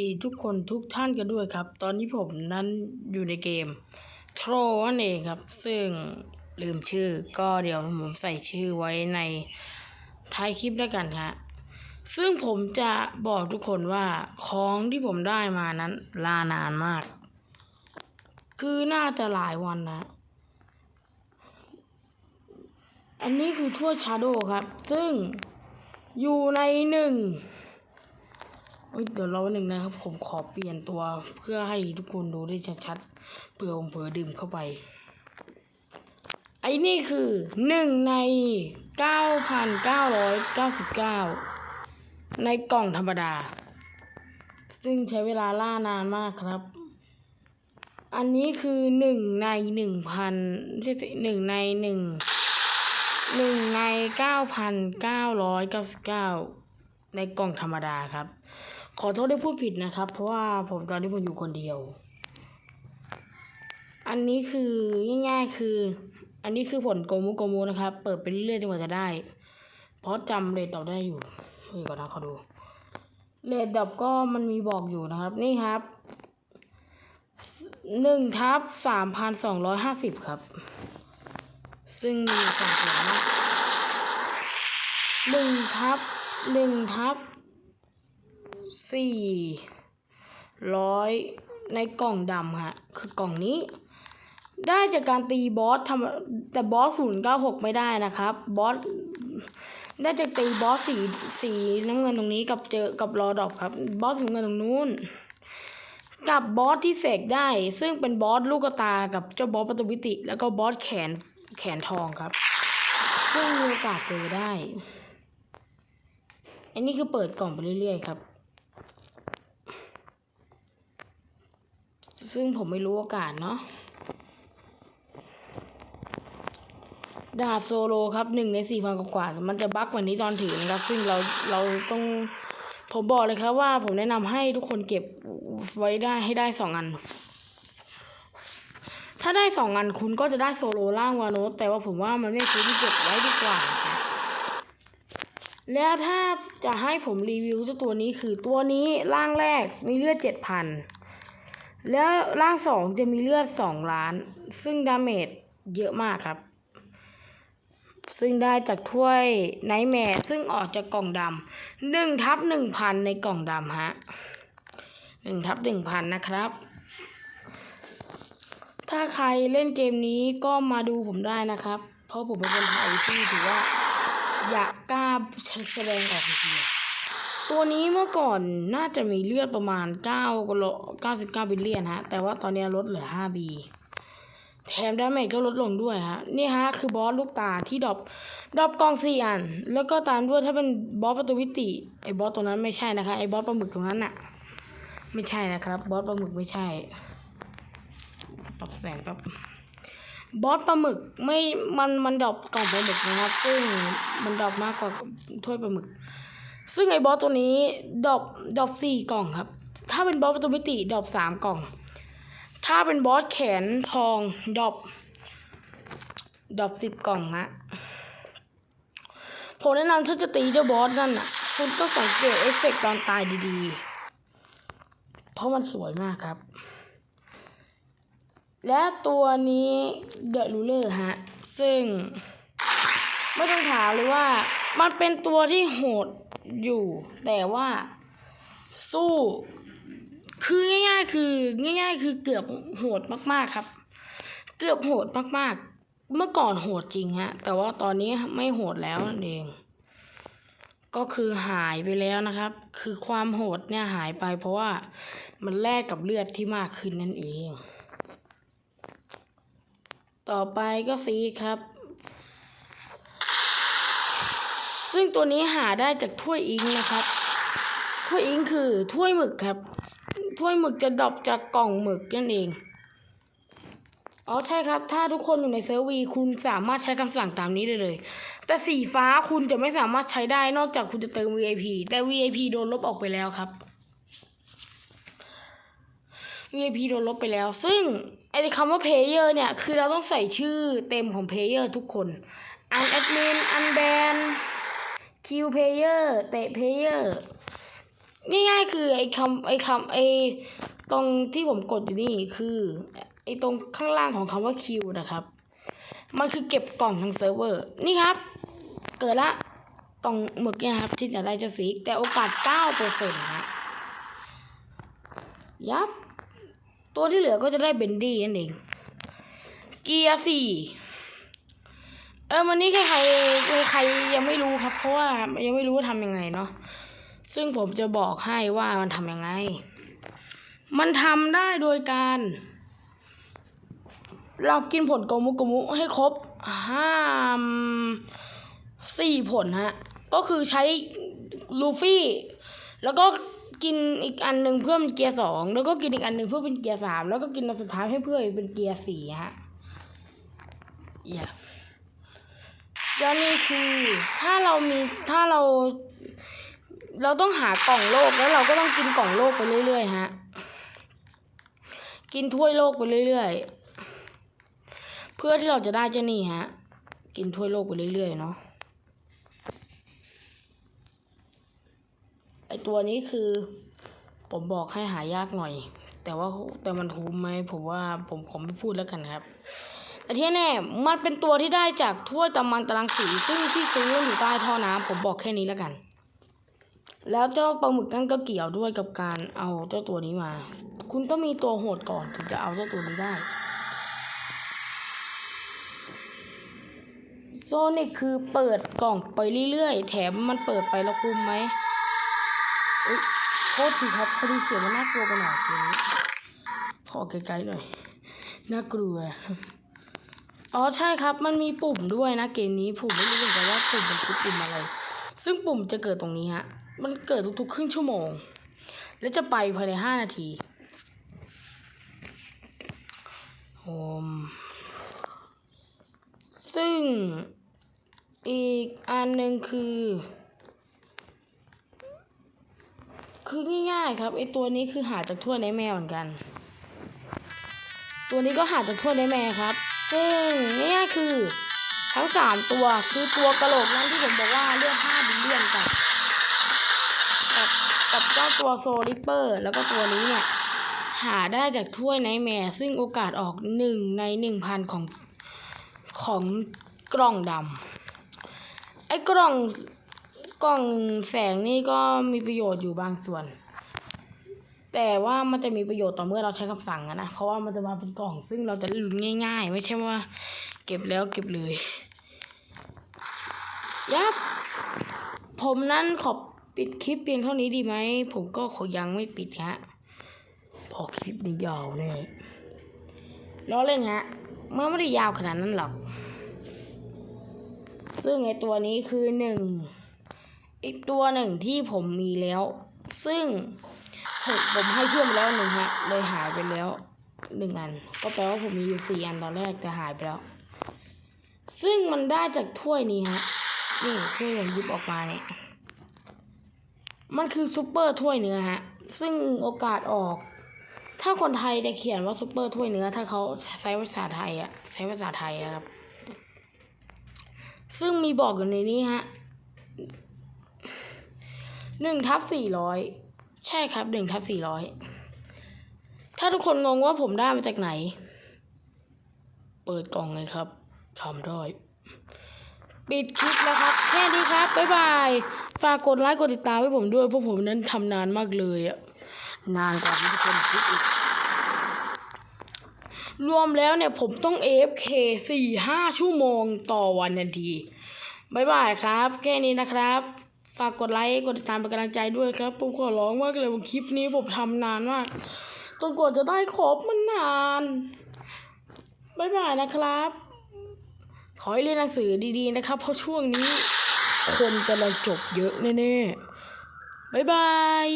ดีทุกคนทุกท่านกันด้วยครับ ตอนนี้ผมนั้นอยู่ในเกมโทรนั่นเองครับ ซึ่งลืมชื่อก็เดี๋ยวผมใส่ชื่อไว้ในท้ายคลิปแล้วกันฮะซึ่งผมจะบอกทุกคนว่าของที่ผมได้มานั้นลานานมาก คือน่าจะหลายวันนะ อันนี้คือถ้วชาโดครับ ซึ่งอยู่ในหนึ่ง เดี๋ยวรอหนึ่งนะครับ ผมขอเปลี่ยนตัวเพื่อให้ทุกคนดูได้ชัดๆเผื่อผมเผลอดื่มเข้าไป ไอ้นี่คือหนึ่งในเก้าพันเก้าร้อยเก้าสิบเก้าในกล่องธรรมดา ซึ่งใช้เวลาล่านานมากครับ อันนี้คือหนึ่งในหนึ่งพันใช่หนึ่งในหนึ่งหนึ่งในเก้าพันเก้าร้อยเก้าสิบเก้าในกล่องธรรมดาครับ ขอโทษที่พูดผิดนะครับ เพราะว่าผมตอนนี้ผมอยู่คนเดียว อันนี้คือง่ายๆคือ อันนี้คือผลโกมุโกมุนะครับ เปิดไปเรื่อยๆจนกว่าจะได้ เพราะจำเรทดอกได้อยู่เฮ้ยก่อนนะเขาดูเรทดอกก็มันมีบอกอยู่นะครับ นี่ครับหนึ่งทับสามพันสองร้อยห้าสิบครับ ซึ่งมีสองผลนะหนึ่งทับหนึ่งทับ สี่ร้อยในกล่องดำฮะคือกล่องนี้ ได้จากการตีบอสทำแต่บอสศูนย์เก้าหกไม่ได้นะครับบอสได้จากตีบอสสีสีน้ำเงินตรงนี้กับเจอกับรอดอบครับบอสสีน้ำเงินตรงนู้นกับบอสที่เสกได้ ซึ่งเป็นบอสลูกตากับเจ้าบอสประตูวิติ แล้วก็บอสแขนแขนทองครับ ซึ่งมีโอกาสเจอได้ อันนี้คือเปิดกล่องไปเรื่อยๆครับ ซึ่งผมไม่รู้โอกาสเนาะดาบโซโลครับหนึ่งในสี่พันกว่า มันจะบั๊กกว่านี้ตอนถือนะครับ ซึ่งเราเราต้องผมบอกเลยครับว่าผมแนะนำให้ทุกคนเก็บไว้ได้ให้ได้สองอัน ถ้าได้สองอันคุณก็จะได้โซโลล่างวาโนแต่ว่าผมว่ามันไม่คุ้มเก็บไว้ดีกว่า แล้วถ้าจะให้ผมรีวิวเจ้าตัวนี้คือตัวนี้ร่างแรกมีเลือดเจ็ดพัน แล้วร่างสองจะมีเลือดสองล้าน ซึ่งดาเมจเยอะมากครับ ซึ่งได้จากถ้วยไนท์แมร์ซึ่งออกจากกล่องดำหนึ่งทับหนึ่งพันในกล่องดำฮะหนึ่งทับหนึ่งพันนะครับ ถ้าใครเล่นเกมนี้ก็มาดูผมได้นะครับ เพราะผมเป็นคนไทยที่ถือว่า อยากกล้าแสดงออกจริงๆ ตัวนี้เมื่อก่อนน่าจะมีเลือดประมาณ9กิโล99บิลเลียนฮะ แต่ว่าตอนนี้ลดเหลือ5บีแถมดาเมจก็ลดลงด้วยฮะ นี่ฮะ คือบอสลูกตาที่ดรอปดรอปกองสี่อัน แล้วก็ตามด้วยถ้าเป็นบอสประตูวิติไอ้บอสตรงนั้นไม่ใช่นะคะไอ้บอสปลาหมึกตรงนั้นน่ะไม่ใช่นะครับ บอสปลาหมึกไม่ใช่ปรับแสงแป๊บบอสปลาหมึกไม่มันมันดรอปกล่องปลาหมึกนะครับ ซึ่งมันดรอปมากกว่าถ้วยปลาหมึก ซึ่งไอ้บอสตัวนี้ดอปดอปสี่กล่องครับ ถ้าเป็นบอสประตูมิติดอปสามกล่อง ถ้าเป็นบอสแขนทองดอปดอปสิบกล่องฮะผมแนะนำถ้าจะตีเจ้าบอสนั่นน่ะ คุณต้องสังเกตเอฟเฟกต์ตอนตายดีๆ เพราะมันสวยมากครับ และตัวนี้เดอะรูเลอร์ฮะ ซึ่ง ไม่ต้องถามเลยว่ามันเป็นตัวที่โหด อยู่ แต่ว่าสู้ คือง่ายๆ คือง่าย ๆ คือเกือบโหดมากๆครับ เกือบโหดมากๆ เมื่อก่อนโหดจริงฮะ แต่ว่าตอนนี้ไม่โหดแล้วนั่นเอง ก็คือหายไปแล้วนะครับ คือความโหดเนี่ยหายไป เพราะว่ามันแลกกับเลือดที่มากขึ้นนั่นเอง ต่อไปก็ฟีครับ ซึ่งตัวนี้หาได้จากถ้วยอิงนะครับ ถ้วยอิงคือถ้วยหมึกครับ ถ้วยหมึกจะดรอปจากกล่องหมึกนั่นเอง อ๋อใช่ครับ ถ้าทุกคนอยู่ในเซิร์ฟวีคุณสามารถใช้คำสั่งตามนี้ได้เลย แต่สีฟ้าคุณจะไม่สามารถใช้ได้นอกจากคุณจะเติม VIP แต่ VIP โดนลบออกไปแล้วครับ VIP โดนลบไปแล้ว ซึ่งไอ้คำว่า player เนี่ย คือเราต้องใส่ชื่อเต็มของ player ทุกคน อันแอดมิน อันแบน คิว player เตะ player ง่ายๆคือไอ้คำไอ้คำไอ้ตรงที่ผมกดอยู่นี่คือไอ้ตรงข้างล่างของคำว่าคิวนะครับ มันคือเก็บกล่องทางเซิร์ฟเวอร์ นี่ครับ เกิดละกล่องหมึกเนี่ยครับ ที่จะได้จะสีแต่โอกาสเก้าเปอร์เซ็นต์ฮะยับ ตัวที่เหลือก็จะได้เบนดี้นั่นเอง เกียร์สี่ เออวันนี้ใครใครใครยังไม่รู้ครับ เพราะว่ายังไม่รู้ว่าทำยังไงเนาะซึ่งผมจะบอกให้ว่ามันทำยังไง มันทำได้โดยการ เรากินผลโกมุโกมุให้ครบห้าสี่ผลฮะ ก็คือใช้ลูฟี่ แล้วก็กินอีกอันหนึ่งเพื่อเป็นเกียร์สองแล้วก็กินอีกอันหนึ่งเพื่อเป็นเกียร์สามแล้วก็กินอันสุดท้ายให้เพื่อเป็นเกียร์สี่ฮะอ ย่าก็นี่คือถ้าเรามีถ้าเรา เราต้องหากล่องโลกแล้วเราก็ต้องกินกล่องโลกไปเรื่อยๆฮะกินถ้วยโลกไปเรื่อยๆ เพื่อที่เราจะได้เจ้านี่ฮะ กินถ้วยโลกไปเรื่อยๆเนาะไอตัวนี้คือ ผมบอกให้หายากหน่อย แต่ว่าแต่มันคุ้มไหมผมว่าผมขอไม่พูดแล้วกันครับ แต่ที่แน่ มันเป็นตัวที่ได้จากถ้วยตำมังตารางสีซึ่งที่ซื้ออยู่ใต้ท่อน้ำผมบอกแค่นี้แล้วกัน แล้วเจ้าปลาหมึกนั่นก็เกี่ยวด้วยกับการเอาเจ้าตัวนี้มา คุณต้องมีตัวโหดก่อนถึงจะเอาเจ้าตัวนี้ได้โซนิกคือเปิดกล่องไปเรื่อยๆ แถมมันเปิดไปแล้วคุ้มไหมโทษทีครับพอดีเสียงมันน่ากลัวไปหน่อยเกมนี้ขอไกลๆหน่อย น่ากลัว อ๋อใช่ครับ มันมีปุ่มด้วยนะเกมนี้ผมไม่รู้เหมือนกันว่าปุ่มมันคือปุ่มอะไร ซึ่งปุ่มจะเกิดตรงนี้ฮะ มันเกิดทุกๆ ครึ่งชั่วโมง แล้วจะไปภายในห้านาทีโฮมซึ่งอีกอันหนึ่งคือ คือง่ายๆครับไอตัวนี้คือหาจากถ้วยในแมวเหมือนกัน ตัวนี้ก็หาจากถ้วยในแมวครับ ซึ่งง่ายๆคือ ทั้งสามตัวคือตัวกระโหลกนั้นที่ผมบอกว่าเลือกห้าบิลเลียนกับกับกับเจ้าตัวโซลิปเปอร์ แล้วก็ตัวนี้เนี่ย หาได้จากถ้วยไนแมร์ซึ่งโอกาสออกหนึ่งในหนึ่งพันของของกล่องดำไอ้กล่องกล่องแสงนี่ก็มีประโยชน์อยู่บางส่วน แต่ว่ามันจะมีประโยชน์ต่อเมื่อเราใช้คำสั่งอะนะ เพราะว่ามันจะมาเป็นกล่องซึ่งเราจะลุ้นง่าย ๆ ไม่ใช่ว่า เก็บแล้วเก็บเลย ยับ ผมนั้นขอปิดคลิปเพียงเท่านี้ดีไหม ผมก็ขอยังไม่ปิดฮะเพอคลิปนี้ยาวแน่ล้อเล่นฮะ เมื่อไม่ได้ยาวขนาดนั้นหรอก ซึ่งไอตัวนี้คือหนึ่ง อีกตัวหนึ่งที่ผมมีแล้ว ซึ่ง ผมให้เพื่อนไปแล้วหนึ่งฮะ เลยหายไปแล้วหนึ่งอัน ก็แปลว่าผมมีอยู่สี่อันตอนแรกแต่หายไปแล้ว ซึ่งมันได้จากถ้วยนี้ฮะ นี่ถ้วยผมยิบออกมาเนี่ย มันคือซุปเปอร์ถ้วยเนื้อฮะ ซึ่งโอกาสออก ถ้าคนไทยจะเขียนว่าซุปเปอร์ถ้วยเนื้อ ถ้าเขาใช้ภาษาไทยอะใช้ภาษาไทยอะครับ ซึ่งมีบอกอยู่ในนี้ฮะหนึ่งทับสี่ร้อย ใช่ครับหนึ่งทับสี่ร้อยถ้าทุกคนงงว่าผมได้มาจากไหน เปิดกล่องเลยครับทำได้ปิดคลิปแล้วครับ แค่นี้ครับ บ๊ายบาย ฝากกดไลค์กดติดตามให้ผมด้วย เพราะผมนั้นทำนานมากเลยอะนานกว่าที่ทุกคนคิดอีก รวมแล้วเนี่ยผมต้อง AFK สี่ห้าชั่วโมงต่อวันนาที บ๊ายบายครับ แค่นี้นะครับ ฝากกดไลค์กดติดตามเป็นกำลังใจด้วยครับ ผมขอร้องมากเลยว่าคลิปนี้ผมทำนานมากจนกว่าจะได้ครบมันนานบ๊ายบายนะครับ ขอให้เรียนหนังสือดีๆนะครับ เพราะช่วงนี้คนกำลังจบเยอะแน่ๆบ๊ายบาย